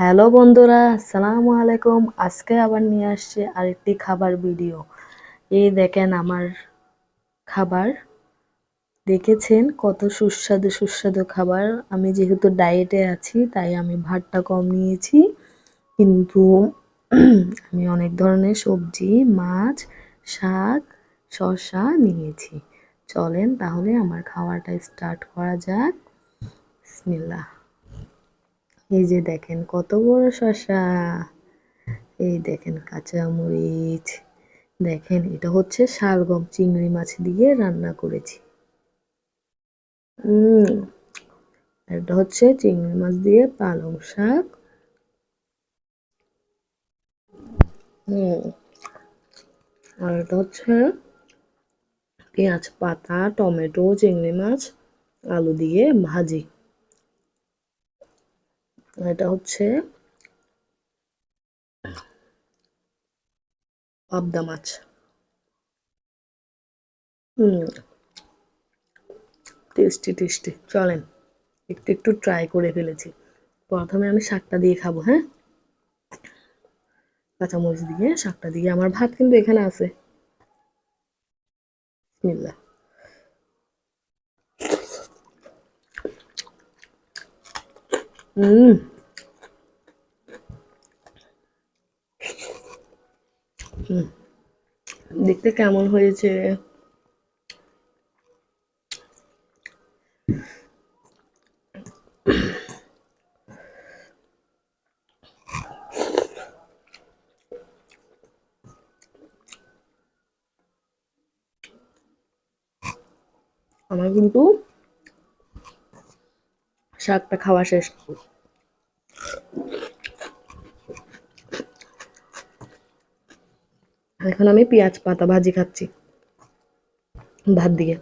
Hello বন্ধুরা, আসসালামু আলাইকুম। আজকে আবার নিয়ে আসছে আরেকটি খাবার ভিডিও। এই দেখেন আমার খাবার। দেখেছেন কত সুস্বাদু সুস্বাদু খাবার। আমি যেহেতু ডায়েটে আছি, তাই আমি ভাতটা কম নিয়েছি। কিন্তু আমি অনেক ধরনের সবজি, মাছ, শাক, শসা নিয়েছি। চলেন তাহলে আমার খাওয়াটা স্টার্ট করা যাক। বিসমিল্লাহ। এই যে দেখেন কত বড় শসা। এই দেখেন কাঁচা মরিচ। দেখেন এটা হচ্ছে শালগম চিংড়ি মাছ দিয়ে রান্না করেছি। এটা হচ্ছে চিংড়ি মাছ দিয়ে পালং শাক। আর এটা হচ্ছে পেঁয়াজ পাতা, টমেটো, চিংড়ি মাছ, আলু দিয়ে ভাজি। এটা হচ্ছে পাবদা মাছ। হুম। Tasty tasty. চলেন, একটু একটু ট্রাই করে ফেলেছি। প্রথমে আমি শাকটা দিয়ে খাব হ্যাঁ? কাঁচামরিচ দিয়ে শাকটা দিয়ে। আমার ভাত কিন্তু এখানে আছে। বিসমিল্লাহ। হুম হুম। দেখতে কেমন হয়েছে? আমার কিন্তু শাকটা খাওয়া শেষ। এখন আমি পেঁয়াজ পাতা ভাজি খাচ্ছি। ভাত দিয়ে।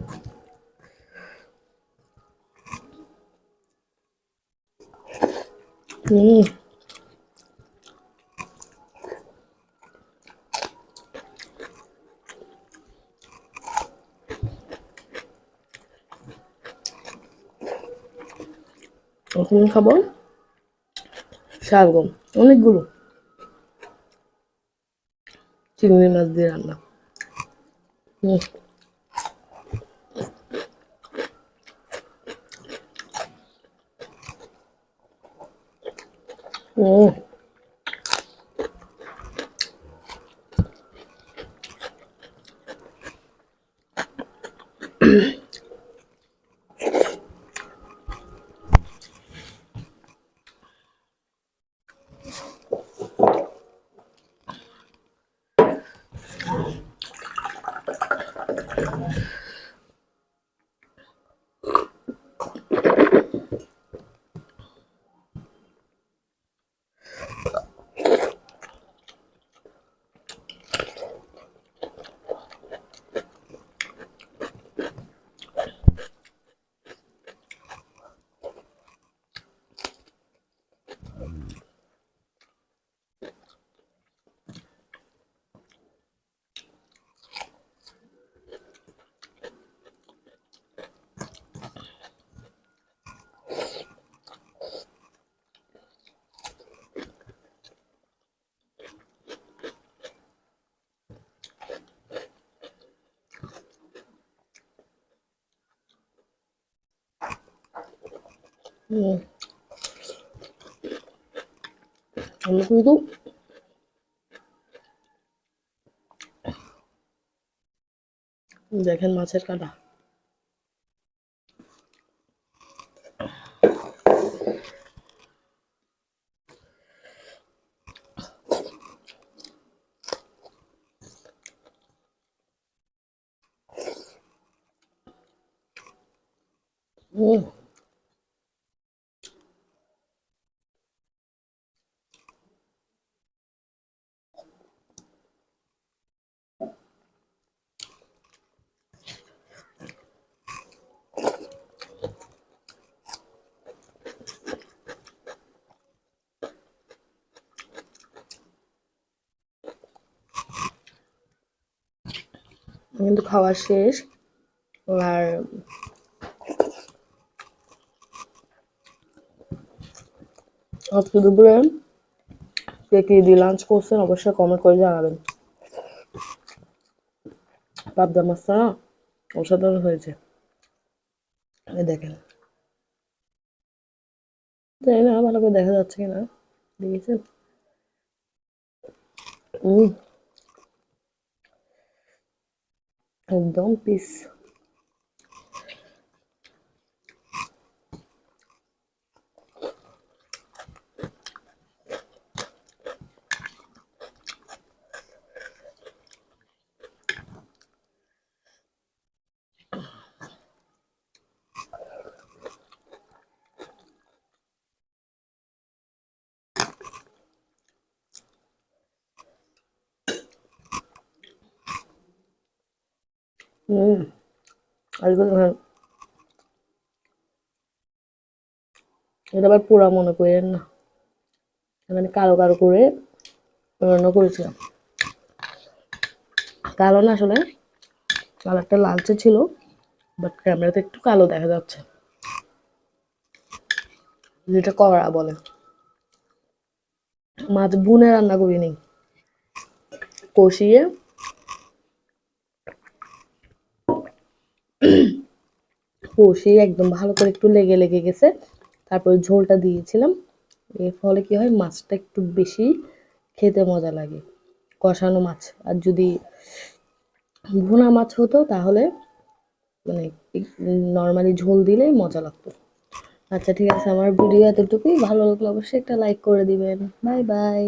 খাব শালগম অনেকগুলো। চিংড়ি মাছ দিয়ে রান্না হুম হুম হুম আমি কিন্তু দেখেন মাছের কাটা হুম কিন্তু খাওয়া শেষ। আর আজকে দুপুরে কে কি দিয়ে লাঞ্চ করছেন অবশ্যই কমেন্ট করে জানাবেন। পাবদা মাছটা অসাধারণ হয়েছে। দেখেন। জানি না ভালো করে দেখা যাচ্ছে কিনা। দেখেছেন? উম, একদম পিস হুম। হ্যাঁ। এটা আবার পোড়া মনে করেন না। এখানে কালো কালো করে রান্না করেছিলাম। কালো না আসলে, কালারটা লালচে ছিল বাট ক্যামেরাতে একটু কালো দেখা যাচ্ছে। যেটা করা বলে। মাছ বুনে রান্না করিনি। কষিয়ে কষিয়ে একদম ভালো করে একটু লেগে লেগে গেছে। তারপর ঝোলটা দিয়েছিলাম। এর ফলে কি হয়, মাছটা একটু বেশি খেতে মজা লাগে। কষানো মাছ। আর যদি ভুনা মাছ হতো, তাহলে মানে নর্মালি ঝোল দিলেই মজা লাগতো। আচ্ছা ঠিক আছে। আমার ভিডিও এতটুকুই। ভালো লাগলে অবশ্যই একটা লাইক করে দিবেন। Bye bye